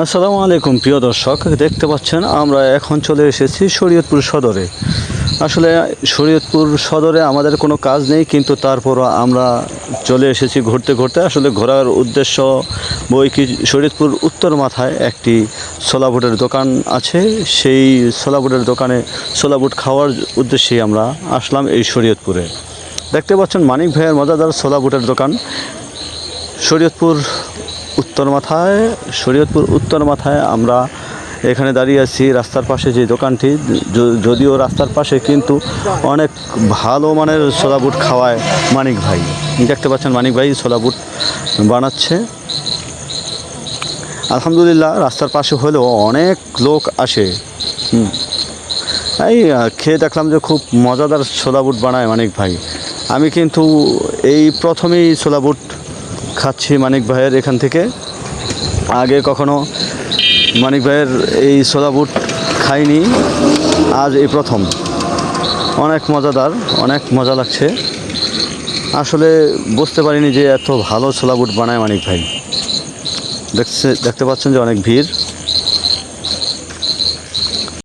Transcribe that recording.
আসসালামু আলাইকুম, প্রিয় দর্শক। দেখতে পাচ্ছেন, আমরা এখন চলে এসেছি শরীয়তপুর সদরে। আসলে শরীয়তপুর সদরে আমাদের কোনো কাজ নেই, কিন্তু তারপরও আমরা চলে এসেছি ঘুরতে ঘুরতে। আসলে ঘোরার উদ্দেশ্য বই কি, শরীয়তপুর উত্তর মাথায় একটি ছোলাবুটের দোকান আছে। সেই ছোলাবুটের দোকানে ছোলাবুট খাওয়ার উদ্দেশ্যেই আমরা আসলাম এই শরীয়তপুরে। দেখতে পাচ্ছেন, মানিক ভাইয়ের মজাদার ছোলাবুটের দোকান। শরীয়তপুর উত্তর মাথায়, শরীয়তপুর উত্তর মাথায় আমরা এখানে দাঁড়িয়ে আছি, রাস্তার পাশে যে দোকানটি যদিও রাস্তার পাশে কিন্তু অনেক ভালো মানের ছোলা বুট খাওয়ায় মানিক ভাই। দেখতে পাচ্ছেন মানিক ভাই ছোলা বুট বানাচ্ছে। আলহামদুলিল্লাহ, রাস্তার পাশে হলেও অনেক লোক আসে। এই খেয়ে দেখলাম যে খুব মজাদার ছোলা বুট বানায় মানিক ভাই। আমি কিন্তু এই প্রথমেই ছোলা বুট খাচ্ছি মানিক ভাইয়ের এখান থেকে। আগে কখনো মানিক ভাইয়ের এই সোলা বুট খাইনি, আজ এই প্রথম। অনেক মজাদার, অনেক মজা লাগছে। আসলে বুঝতে পারিনি যে এত ভালো ছোলা বুট বানায় মানিক ভাই। দেখছে দেখতে পাচ্ছেন যে অনেক ভিড়।